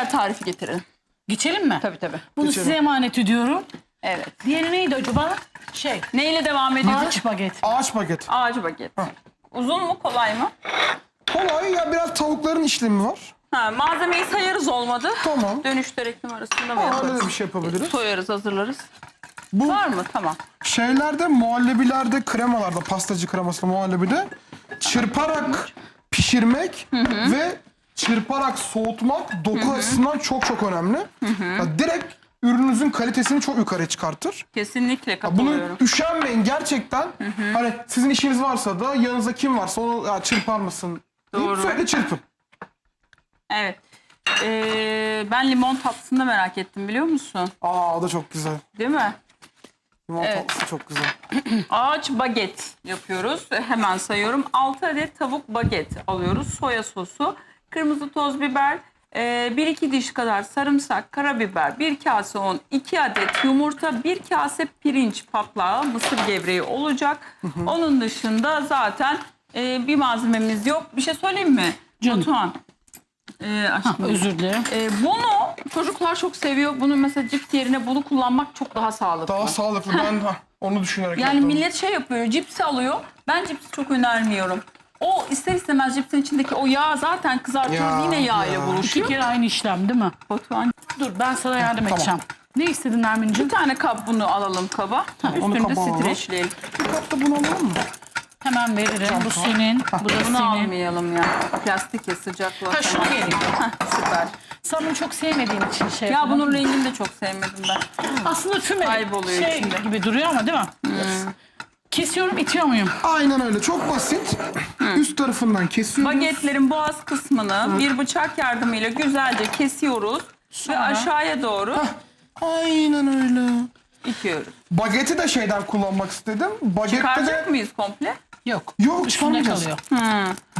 diğer tarifi getirelim. Geçelim mi? Tabii tabii. Bunu Geçelim. size emanet ediyorum. Evet. Diğeri neydi acaba? Şey, Neyle devam ediyoruz? ağaç baget. Ağaç baget. Ağacı baget. Uzun mu kolay mı? Kolay ya biraz tavukların işlemi var. Ha, malzemeyi sayarız olmadı. Tamam. Dönüşte reklam arasında mı Aa, yaparız? öyle bir şey yapabiliriz. Soyarız hazırlarız. Bu Var mı? Tamam. şeylerde muhallebilerde kremalarda pastacı kreması muhallebide çırparak pişirmek ve çırparak soğutmak doku açısından çok çok önemli. Ya direkt ürününüzün kalitesini çok yukarı çıkartır. Kesinlikle Ya katılıyorum. Bunu üşenmeyin gerçekten. Hani sizin işiniz varsa da yanınızda kim varsa onu ya çırpar mısın? deyip Doğru. Sürekli çırpın. Evet. Ee, ben limon tatlısını da merak ettim biliyor musun? Aa o da çok güzel. Değil mi? Limon Evet. tatlısı çok güzel. Ağaç baget yapıyoruz. Hemen sayıyorum. 6 adet tavuk baget alıyoruz. Soya sosu, kırmızı toz biber, 1-2 diş kadar sarımsak, karabiber, 1 kase un, 2 adet yumurta, 1 kase pirinç patlağı, mısır gevreği olacak. Onun dışında zaten e, bir malzememiz yok. Bir şey söyleyeyim mi? Canım. Batuhan. E, aşkım. Özür dilerim. E, bunu çocuklar çok seviyor. Bunu mesela cips yerine bunu kullanmak çok daha sağlıklı. Daha sağlıklı. Ben ha, onu düşünerek Yani yaptım. millet şey yapıyor, cipsi alıyor. Ben cipsi çok önermiyorum. O ister istemez cipsin içindeki o yağ zaten kızartıyoruz Ya, yine yağ ile ya. İki buluşuyor. kere aynı işlem değil mi? Batuhan Dur ben sana yardım edeceğim. Ne istedin Nermin'ciğim? bir tane kap bunu alalım kaba. onu Üstünde kaba alalım. streçleyelim. Bir kap da bunu alalım mı? Hemen veririm. Bu senin, bu da Bunu senin. almayalım ya. Plastik ya sıcaklığı. Ha şunu vereyim. Süper. Sen bunu çok sevmediğin için şey Ya yapalım. bunun rengini de çok sevmedim ben. Aslında füme Kayboluyor şey içinde. gibi duruyor ama değil mi? Kesiyorum, itiyor muyum? Aynen öyle. Çok basit. Üst tarafından kesiyoruz. Bagetlerin boğaz kısmını bir bıçak yardımıyla güzelce kesiyoruz. Ve aşağıya doğru Aynen öyle. itiyoruz. Bageti de şeyden kullanmak istedim. Bagette Çıkaracak de mıyız komple? Yok. Yok, çıkarmayacağız. kalıyor.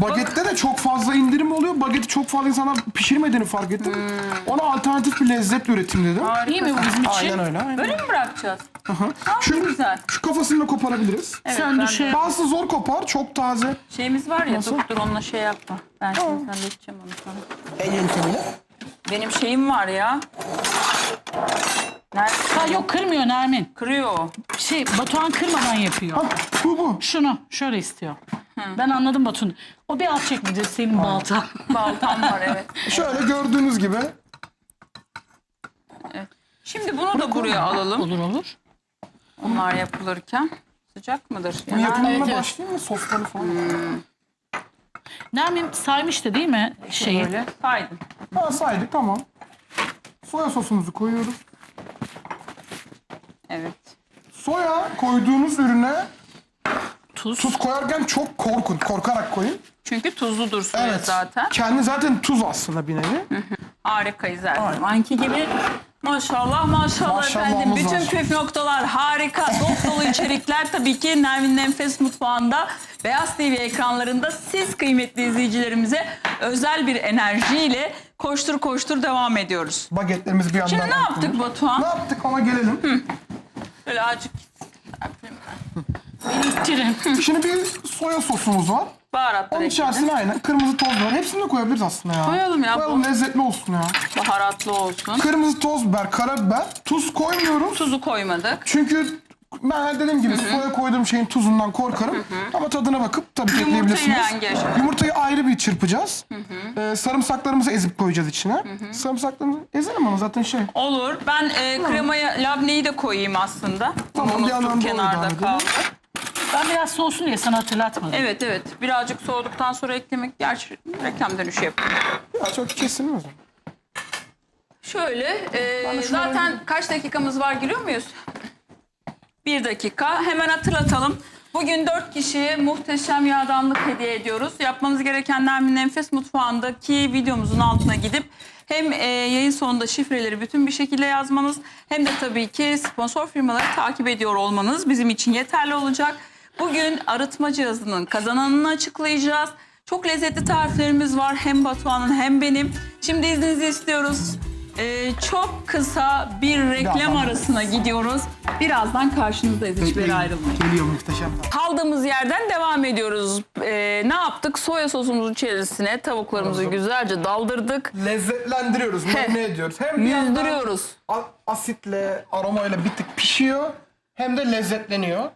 bagette de çok fazla indirim oluyor. Bageti çok fazla insanlar pişirmediğini fark ettim. Ona alternatif bir lezzet üretim dedim. İyi mi bu bizim için? Aynen öyle. Aynen. Böyle mi bırakacağız? Aa, Şu, güzel. şu kafasını da koparabiliriz. Evet, Sen ben de şey- Bazısı zor kopar. Çok taze. Şeyimiz var ya Nasıl? dur, dur onunla şey yapma. Ben şimdi halledeceğim onu sana. En yöntemiyle. Benim şeyim var ya. Nerede? Ha yok kırmıyor Nermin. Kırıyor. Şey Batuhan kırmadan yapıyor. Ha, bu bu. Şunu şöyle istiyor. Ben anladım Batuhan. O bir alt çekmece senin balta. Baltam var evet. Şöyle gördüğünüz gibi. Şimdi bunu da buraya alalım. olur olur. Bunlar yapılırken. Sıcak mıdır? Bu Yani yapımına evet, evet. başlayayım mı? Sosları falan. Nermin saymıştı değil mi şeyi? böyle saydım. Ha, saydık tamam. Soya sosumuzu koyuyoruz. Evet. Soya koyduğunuz ürüne Tuz. tuz koyarken çok korkun. Korkarak koyun. Çünkü tuzludur suyu Evet. zaten. Kendi zaten tuz aslında bir nevi. Harikayız her zamanki gibi. Maşallah maşallah Maşallahımız efendim. Bütün var. püf noktalar harika. Dop dolu içerikler tabii ki Nermin Enfes Mutfağı'nda Beyaz TV ekranlarında siz kıymetli izleyicilerimize özel bir enerjiyle koştur koştur devam ediyoruz. Bagetlerimizi bir yandan Şimdi ne yaptık atıyoruz. Ne Batuhan? yaptık ona gelelim. Böyle azıcık Beni ittirin. Şimdi bir soya sosumuz var. baharatlar Onun ekledim. içerisine aynen kırmızı toz var. Hepsini de koyabiliriz aslında ya. Koyalım ya, Koyalım bu- lezzetli olsun ya. Baharatlı olsun. Kırmızı toz biber, karabiber, tuz koymuyoruz. Tuzu koymadık. Çünkü ben dediğim gibi soya koyduğum şeyin tuzundan korkarım. Ama tadına bakıp tabii ki Yumurtayı ekleyebilirsiniz. aşamada? Yumurtayı ayrı bir çırpacağız. Ee, sarımsaklarımızı ezip koyacağız içine. Sarımsaklarımızı ezelim ama zaten şey. Olur. Ben e, kremaya labneyi de koyayım aslında. Tamam, Onu bir yandan unuttum da onu kenarda kaldı. Ben biraz soğusun diye sana hatırlatmadım. Evet evet. Birazcık soğuduktan sonra eklemek gerçi reklam dönüşü yapıyor. Ya çok kesilmez. Şöyle e, Ben de şunu zaten kaç dakikamız var giriyor muyuz? Bir dakika. Hemen hatırlatalım. Bugün dört kişiye muhteşem yağdanlık hediye ediyoruz. Yapmanız gereken Nermin Enfes Mutfağı'ndaki videomuzun altına gidip hem e, yayın sonunda şifreleri bütün bir şekilde yazmanız hem de tabii ki sponsor firmaları takip ediyor olmanız bizim için yeterli olacak. Bugün arıtma cihazının kazananını açıklayacağız. Çok lezzetli tariflerimiz var hem Batuhan'ın hem benim. Şimdi izninizi istiyoruz. Ee, çok kısa bir reklam Birazdan. arasına gidiyoruz. Birazdan karşınızdayız. Hiçbir yere ayrılmayın. Geliyor muhteşem. Kaldığımız yerden devam ediyoruz. Ee, ne yaptık? Soya sosumuzun içerisine tavuklarımızı güzelce daldırdık. Lezzetlendiriyoruz, marine ediyoruz. Hem bir yandan Yüzdürüyoruz. a- asitle, aromayla bir tık pişiyor hem de lezzetleniyor.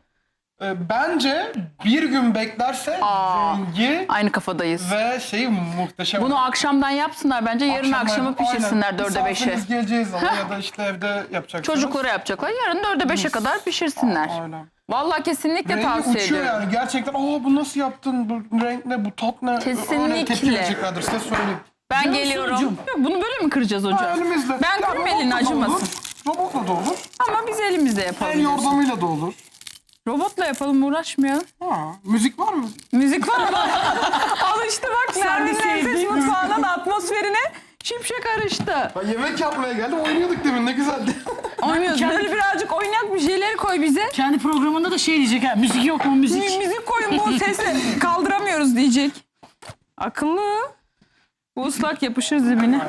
Ee, bence bir gün beklerse Aa. rengi Aynı kafadayız. ve şeyi muhteşem. Bunu akşamdan yapsınlar bence. Yarın akşamı pişirsinler Aynen. dörde beşe. Misafiriniz geleceği zaman ya da işte evde yapacaksınız. Çocuklara yapacaklar. Yarın dörde beşe kadar pişirsinler. Aynen. Vallahi kesinlikle Rengi tavsiye uçuyor ediyorum. yani. Gerçekten aa bu nasıl yaptın? Bu renk ne? Bu tat ne? Kesinlikle. Öyle tepki vereceklerdir size söyleyeyim. Ben Canım geliyorum. sunucum. Yok, Bunu böyle mi kıracağız hocam? Ha, elimizle. Ben Ya, kırayım elini robotla da acımasın. olur, Robotla da olur. Ama biz elimizde El yapalım. yordamıyla da olur. Robotla yapalım uğraşmayalım. Ha, müzik var mı? Müzik var ama. Al işte bak sevdiğin Nefes mutfağının atmosferine şimşek karıştı. Ben yemek yapmaya geldim oynuyorduk demin ne güzeldi. Oynuyoruz. Böyle birazcık oynayak bir şeyler koy bize. Kendi programında da şey diyecek ha. Müzik yok mu müzik? Müzik, müzik koyun bu sesi kaldıramıyoruz diyecek. Akıllı. Bu ıslak yapışır zemine.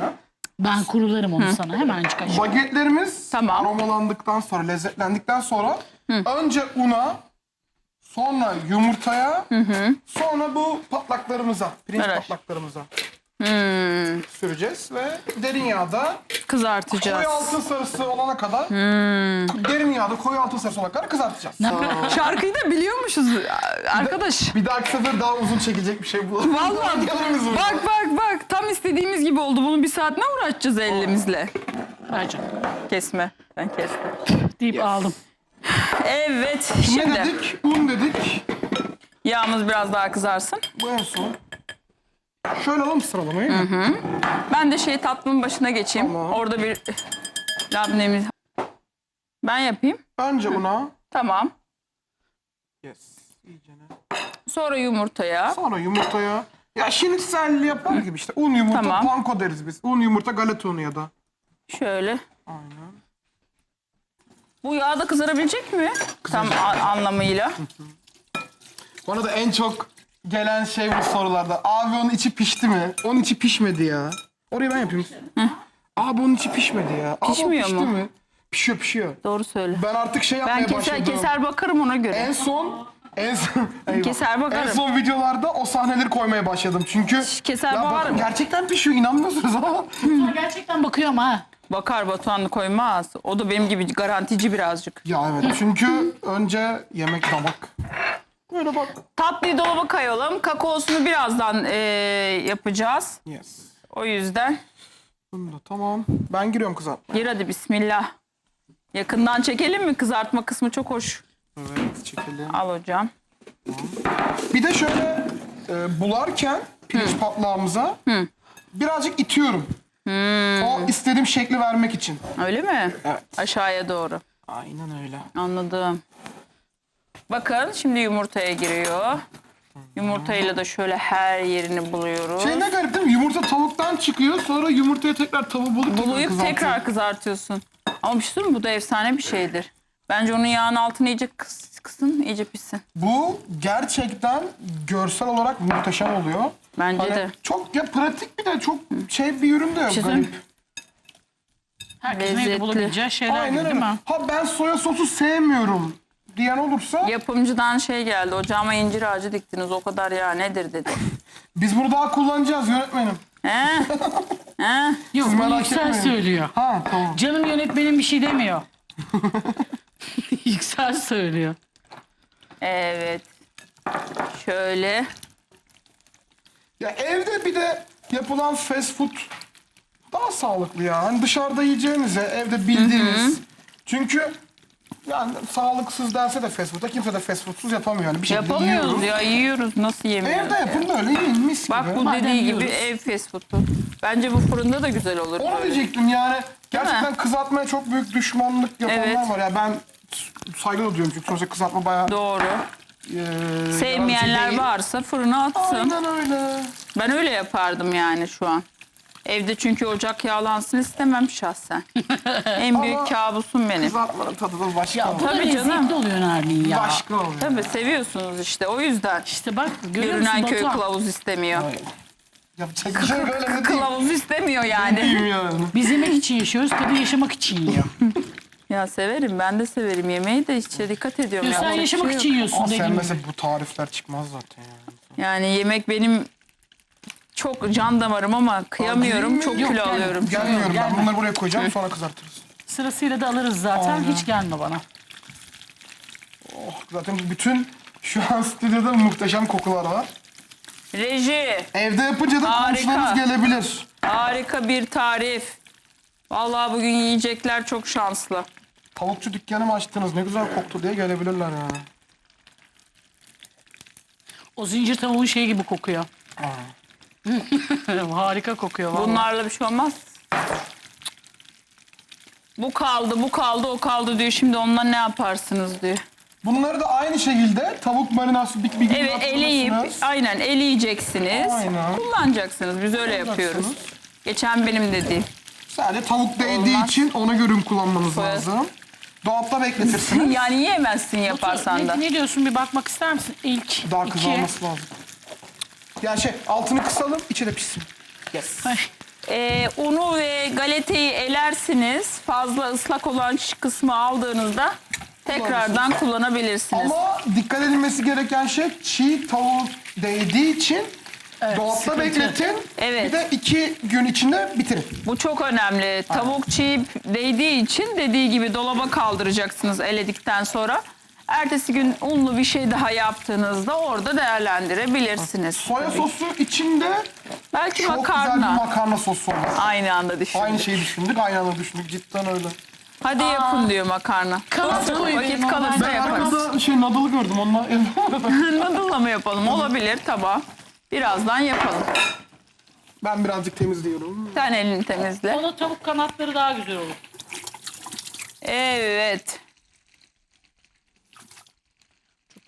Ben kurularım onu sana hemencik aşağı. Bagetlerimiz Tamam. aromalandıktan sonra, lezzetlendikten sonra önce una, sonra yumurtaya, sonra bu patlaklarımıza, pirinç Evet. patlaklarımıza Hmm, süreceğiz ve derin yağda koyu kızartacağız. altın sarısı olana kadar derin yağda koyu altın sarısı olana kadar kızartacağız. Şarkıyı da biliyormuşuz arkadaş. Bir dahaki sefer daha uzun çekecek bir şey bu. Vallahi Yalanımız var. bak bak bak tam istediğimiz gibi oldu. Bunu bir saat ne uğraşacağız elimizle? Canım. Kesme. Ben kestim. Deyip aldım. Evet Ne şimdi dedik? Un dedik. yağımız biraz daha kızarsın. Bu en son. Şöyle alalım sıralamayı. Ben de şey tatlının başına geçeyim. Tamam. Orada bir labnemiz. Ben yapayım. Önce una. Tamam. Yes. İyicene. Sonra yumurtaya. Sonra yumurtaya. Ya şinitzel yapar gibi işte. Un yumurta Tamam. panko deriz biz. Un yumurta galeta unu ya da. Şöyle. Aynen. Bu yağda kızarabilecek mi? Tam a- anlamıyla. Bana da en çok gelen şey bu sorularda. Abi onun içi pişti mi? Onun içi pişmedi ya. Orayı ben yapayım. Abi onun içi pişmedi ya. Abi o Pişmiyor pişti mu? mi? Pişiyor pişiyor. Doğru söyle. Ben artık şey yapmaya Ben keser başladım. keser bakarım ona göre. En son en son Eyvah. Keser bakarım. En son videolarda o sahneleri koymaya başladım. Çünkü keser ya bakın bakarım. gerçekten pişiyor inanmıyorsunuz ama. Gerçekten bakıyorum ha. Bakar Batuhan koymaz. O da benim gibi garantici birazcık. ya evet çünkü önce yemek damak. Böyle bak. Tatlıyı dolaba kayalım. Kakaosunu birazdan eee, yapacağız. Yes. O yüzden Bunu da tamam. Ben giriyorum kızartmaya. gir hadi bismillah. Yakından çekelim mi? Kızartma kısmı çok hoş. Evet çekelim. Al hocam. Bir de şöyle e, bularken pirinç patlağımıza birazcık itiyorum. O istediğim şekli vermek için. Öyle mi? Evet. Aşağıya doğru. Aynen öyle. Anladım. Bakın şimdi yumurtaya giriyor. Yumurtayla da şöyle her yerini buluyoruz. Şey ne garip değil mi? Yumurta tavuktan çıkıyor sonra yumurtaya tekrar tavuğu bulup tekrar Buluyup kızartıyor. tekrar kızartıyorsun. Ama bir şey söyleyeyim mi? Bu da efsane bir şeydir. Bence onun yağın altını iyice kıs, kısın, iyice pişsin. Bu gerçekten görsel olarak muhteşem oluyor. Bence Hani de. çok ya pratik bir de çok şey bir ürün de yok şey garip. söyleyeyim Herkesin Lezzetli. evde bulabileceği şeyler Aynen gibi öyle. değil mi? Ha ben soya sosu sevmiyorum diyen olursa Yapımcıdan şey geldi. Ocağıma incir ağacı diktiniz. O kadar ya nedir dedi. biz bunu daha kullanacağız yönetmenim. He? He? Yok Siz bunu merak Yüksel etmeyin. söylüyor. Ha tamam. Canım yönetmenim bir şey demiyor. Yüksel söylüyor. Evet. Şöyle. Ya evde bir de yapılan fast food daha sağlıklı ya. Hani dışarıda yiyeceğinize evde bildiğiniz. Çünkü yani sağlıksız dense de fast food'a kimse de fast foodsuz yapamıyor. Yani bir şekilde Yapamıyoruz yiyoruz. ya. Yiyoruz. Nasıl yemiyoruz? Evde ya? yapın da öyle yiyin mis Bak gibi. bu Madem dediği gibi yiyoruz. ev fast food'u. Bence bu fırında da güzel olur. Onu böyle. diyecektim yani. Gerçekten kızartmaya çok büyük düşmanlık yapanlar Evet. var. Ya ben saygı duyuyorum çünkü sonuçta kızartma bayağı Doğru. Yararlı Sevmeyenler değil. varsa fırına atsın. Aynen öyle. Ben öyle yapardım yani şu an. Evde çünkü ocak yağlansın istemem şahsen. en büyük Ama- kabusum benim. Kızartmanın tadı da başka Ya bu oluyor. da Tabii lezzetli canım. oluyor Nermin ya. Başka oluyor. Tabii seviyorsunuz işte o yüzden. İşte bak görüyor Görünen musun köy Batuhan? kılavuz istemiyor. Yapacak bir şey yok öyle diyeyim. Kılavuz istemiyor yani. yani. Biz yemek için yaşıyoruz, kadın yaşamak için yiyor. ya severim ben de severim yemeği de işte dikkat ediyorum. Diyor, sen Yapacak bir yaşamak şey için yiyorsun Ama dediğim sen gibi. mesela bu tarifler çıkmaz zaten yani. Yani yemek benim çok can damarım ama kıyamıyorum. Çok Yok, kilo gelme. alıyorum. Gelmiyorum ben gelme. bunları buraya koyacağım sonra kızartırız. Sırasıyla da alırız zaten. Aynen. Hiç gelme bana. Oh, zaten bütün şu an stüdyoda muhteşem kokular var. Reji. Evde yapınca da Harika. komşularınız gelebilir. Harika bir tarif. Vallahi bugün yiyecekler çok şanslı. Tavukçu dükkanı mı açtınız ne güzel koktu diye gelebilirler yani. O zincir tavuğun şeyi gibi kokuyor. Harika kokuyor vallahi. Bunlarla bir şey olmaz. Bu kaldı, bu kaldı, o kaldı diyor. Şimdi ondan ne yaparsınız diyor. Bunları da aynı şekilde tavuk marinası bir, bir gün Evet eleyip, yaptırırsınız. aynen eleyeceksiniz. Aynen. Kullanacaksınız. Biz öyle yapıyoruz. Geçen benim dediğim. Sadece tavuk değdiği Olmaz. için ona göre kullanmanız Evet. lazım. Dolapta bekletirsiniz. yani yiyemezsin yaparsan da. Ne, ne diyorsun bir bakmak ister misin? İlk Daha iki. kızarması lazım. Yani şey altını kısalım içi de pişsin. Ay, Ee, unu ve galeteyi elersiniz. Fazla ıslak olan kısmı aldığınızda tekrardan kullanabilirsiniz. Ama dikkat edilmesi gereken şey çiğ tavuk değdiği için dolapta sıkıntı. bekletin. Evet. Bir de iki gün içinde bitirin. Bu çok önemli. Tavuk çiğ değdiği için dediği gibi dolaba kaldıracaksınız eledikten sonra. Ertesi gün unlu bir şey daha yaptığınızda orada değerlendirebilirsiniz. Soya sosu içinde Belki çok güzel bir makarna. makarna sosu olur. Aynı anda düşündük. Aynı şeyi düşündük, aynı anda düşündük. Cidden öyle. Hadi yapın diyor makarna. Kanat Dursun, koyayım Vakit ben. kalırsa Ben yaparız. arkada şey nadılı gördüm onunla. Noodle'la mı yapalım? Olabilir tabağa. Birazdan yapalım. ben birazcık temizliyorum. Sen elini temizle. Ona tavuk kanatları daha güzel olur. Evet.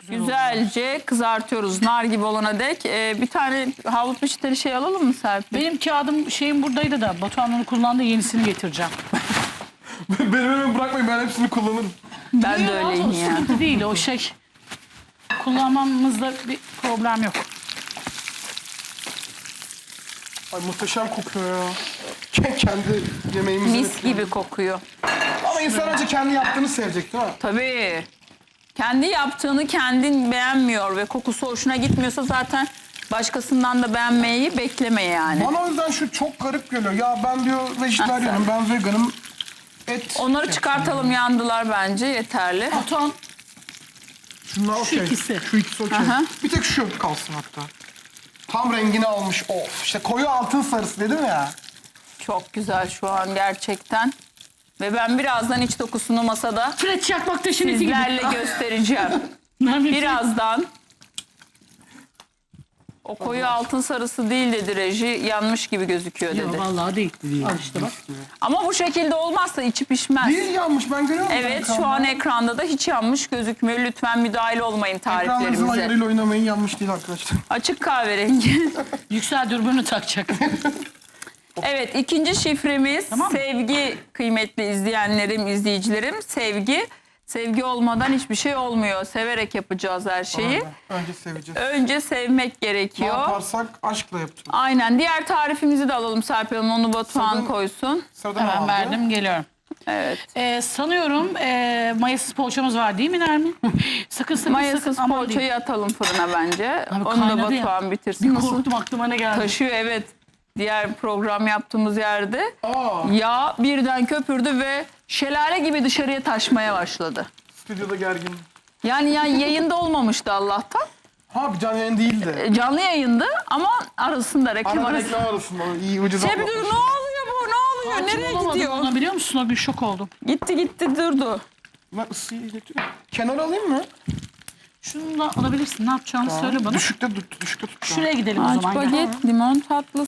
Güzelce kızartıyoruz nar gibi olana dek. Ee, bir tane havlu peçeteli şey alalım mı Serpil? Benim kağıdım şeyim buradaydı da Batuhan onu kullandı yenisini getireceğim. Beni hemen bırakmayın ben hepsini kullanırım. Ben de öyleyim O ya. sıkıntı değil o şey. Kullanmamızda bir problem yok. Ay muhteşem kokuyor ya. Ke- Kendi yemeğimizi Mis gibi kokuyor. Ama insan önce kendi yaptığını sevecek değil mi? Tabii. Kendi yaptığını kendin beğenmiyor ve kokusu hoşuna gitmiyorsa zaten başkasından da beğenmeyi bekleme yani. Bana o yüzden şu çok garip geliyor. Ya ben diyor vejetaryenim, ben veganım. Et. Onları çıkartalım yandılar bence yeterli. Batuhan Şunlar okey. ikisi. Şu ikisi okey. Aha. Bir tek şu kalsın hatta. Tam rengini almış. Of işte koyu altın sarısı dedim ya. Çok güzel şu an gerçekten. Ve ben birazdan iç dokusunu masada Fred Çakmak taşın eti gibi. sizlerle göstereceğim. Nermin Birazdan o koyu altın sarısı değil dedi reji yanmış gibi gözüküyor Yok dedi. vallahi değil. Al işte bak. Ama bu şekilde olmazsa içi pişmez. Değil yanmış ben görüyorum. Evet şu an ekranda da hiç yanmış gözükmüyor. Lütfen müdahale olmayın Ekranlarınızın tariflerimize. ayarıyla oynamayın yanmış değil arkadaşlar. Açık kahverengi. Yüksel dürbünü takacak. evet ikinci şifremiz sevgi kıymetli izleyenlerim, izleyicilerim. Sevgi. Sevgi olmadan hiçbir şey olmuyor. Severek yapacağız her şeyi. Önce seveceğiz. Önce sevmek Ne gerekiyor. yaparsak aşkla yapacağız. Aynen. Diğer tarifimizi de alalım Serpil Hanım. Onu Batuhan Sırada- koysun. Sırada ne Hemen vardı? verdim geliyorum. Evet. Ee, sanıyorum ee, mayasız poğaçamız var değil mi Nermin? sakın sakın Mayasız sakın. aman poğaçayı diyeyim. atalım fırına bence. Abi Onu da kaynadı ya. Batuhan bitirsin. Bir Nasıl? korktum aklıma ne geldi. Taşıyor evet. Diğer program yaptığımız yerde Aa, yağ birden köpürdü ve şelale gibi dışarıya taşmaya başladı. stüdyoda gergin. Yani, yani yayında olmamıştı Allah'tan. Ha bir canlı yayın değildi. E, Canlı yayındı ama arasında reklam Arada arası. reklam arasında iyi ucuz Şey bir dur ne oluyor bu ne oluyor nereye olamadım gidiyor? Ona biliyor musun? O bir şok oldum. Gitti gitti durdu. Ben ısıyı iletiyorum. Kenar alayım mı? Şunu da alabilirsin. Ne yapacağımı söyle bana. Düşükte tut, düşükte tut. Şuraya gidelim o Aç zaman. gel. baget limon tatlısı.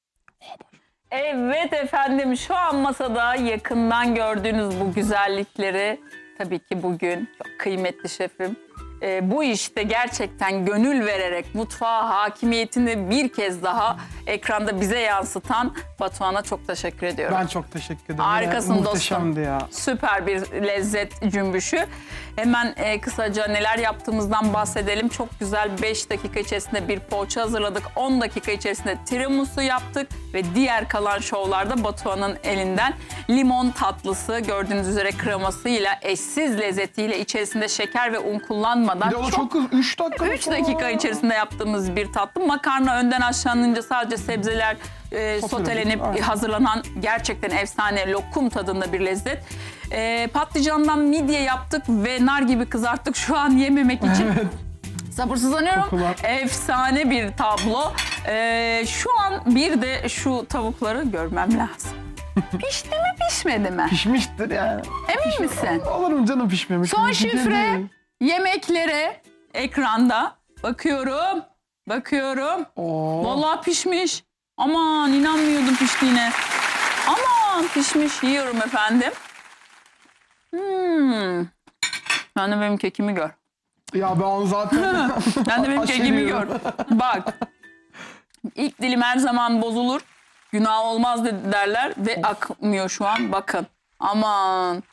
Evet efendim şu an masada yakından gördüğünüz bu güzellikleri tabii ki bugün çok kıymetli şefim e, bu işte gerçekten gönül vererek mutfağa hakimiyetini bir kez daha ekranda bize yansıtan Batuhan'a çok teşekkür ediyorum. Ben çok teşekkür ederim. Harikasın Ya, dostum. Ya. Süper bir lezzet cümbüşü. Hemen e, kısaca neler yaptığımızdan bahsedelim. Çok güzel 5 dakika içerisinde bir poğaça hazırladık. 10 dakika içerisinde tiramisu yaptık. Ve diğer kalan şovlarda Batuhan'ın elinden limon tatlısı gördüğünüz üzere kremasıyla eşsiz lezzetiyle içerisinde şeker ve un kullanmadan Bir de o da çok hızlı. 3 dakika. 3 dakika içerisinde yaptığımız bir tatlı. Makarna önden aşağınınca sadece sebzeler e, sotelenip aynen. hazırlanan gerçekten efsane lokum tadında bir lezzet. E, patlıcandan midye yaptık ve nar gibi kızarttık şu an yememek için. Sabırsızlanıyorum. Kokular. Efsane bir tablo. E, şu an bir de şu tavukları görmem lazım. Pişti mi pişmedi mi? Pişmiştir yani. Emin misin? Alırım canım pişmemiş. Son şey şifre değil. Yemeklere ekranda bakıyorum. Bakıyorum. Oo. Vallahi pişmiş. Aman inanmıyordum piştiğine. Aman pişmiş yiyorum efendim. Hmm. Sen de benim kekimi gör. Ya ben onu zaten... Sen de benim kekimi gör. Bak. İlk dilim her zaman bozulur. Günah olmaz de- derler ve akmıyor şu an. Bakın. Aman.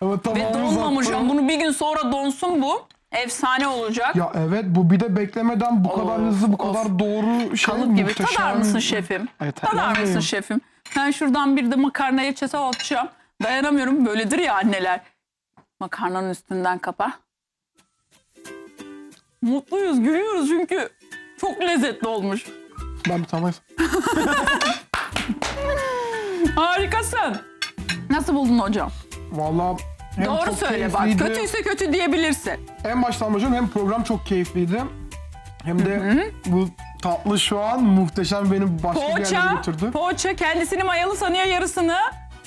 Ama Ve tamamı donmamış. uzattım. Bunu bir gün sonra donsun bu. Efsane olacak. Ya evet bu bir de beklemeden bu kadar Of, hızlı bu of. kadar doğru şey Kalıp gibi. muhteşem. Tadar mısın şefim? Ay, Tadar mısın şefim? Ben şuradan bir de makarnaya çese atacağım. Dayanamıyorum. Böyledir ya anneler. Makarnanın üstünden kapa. Mutluyuz, gülüyoruz çünkü çok lezzetli olmuş. Ben bir tane Harikasın. Nasıl buldun hocam? Valla hem Doğru çok söyle bak. keyifliydi. Kötüyse kötü diyebilirsin. En baştan başlayalım hem program çok keyifliydi. Hem de bu tatlı şu an muhteşem beni başka bir yerlere Poğaça, götürdü. poğaça kendisini mayalı sanıyor yarısını.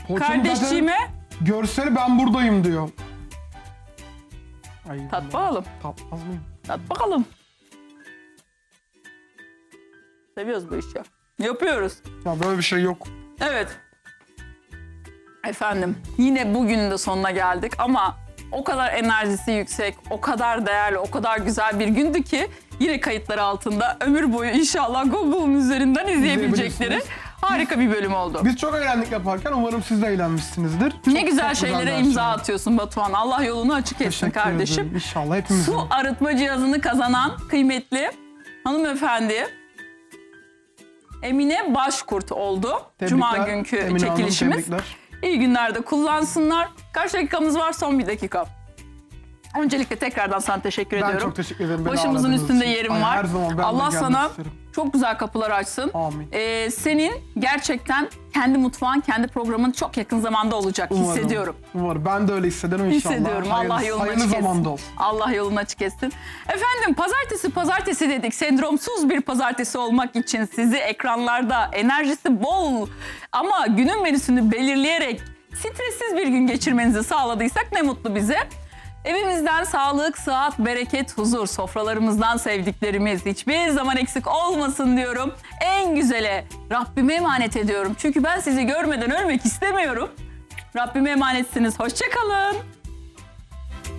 Poğaçanın Kardeşciğime zaten Görseli ben buradayım diyor. Ay, tat bakalım. Tatmaz mıyım? Tat bakalım. Seviyoruz bu işi. Yapıyoruz. Ya böyle bir şey yok. Evet. Efendim yine bugünün de sonuna geldik ama o kadar enerjisi yüksek, o kadar değerli, o kadar güzel bir gündü ki yine kayıtları altında ömür boyu inşallah Google'un üzerinden izleyebilecekleri harika bir bölüm oldu. Biz çok eğlendik yaparken umarım siz de eğlenmişsinizdir. ne Çok- güzel çok şeylere imza şey. atıyorsun Batuhan. Allah yolunu açık etsin Teşekkür kardeşim. ederim. İnşallah hepimizin. Su arıtma cihazını kazanan kıymetli hanımefendi Emine Başkurt oldu. Tebrikler. Cuma günkü Emine Hanım, çekilişimiz. tebrikler. İyi günlerde kullansınlar. Kaç dakikamız var? Son bir dakika. Öncelikle tekrardan sana teşekkür Ben ediyorum. çok teşekkür ederim. Başımızın üstünde için. yerim Ay, var. Ben Allah sana isterim. Çok güzel kapılar açsın. Amin. Ee, senin gerçekten kendi mutfağın, kendi programın çok yakın zamanda olacak Umarım. hissediyorum. Umarım. Ben de öyle hissederim inşallah. Hissediyorum. Hayırlı- Allah yolunu Hayırlı açık zamanda etsin. olsun. Allah yolunu açık etsin. Efendim pazartesi pazartesi dedik. Sendromsuz bir pazartesi olmak için sizi ekranlarda enerjisi bol ama günün menüsünü belirleyerek stressiz bir gün geçirmenizi sağladıysak ne mutlu bize. Evimizden sağlık, sıhhat, bereket, huzur, sofralarımızdan sevdiklerimiz hiçbir zaman eksik olmasın diyorum. En güzele Rabbime emanet ediyorum. Çünkü ben sizi görmeden ölmek istemiyorum. Rabbime emanetsiniz. Hoşçakalın.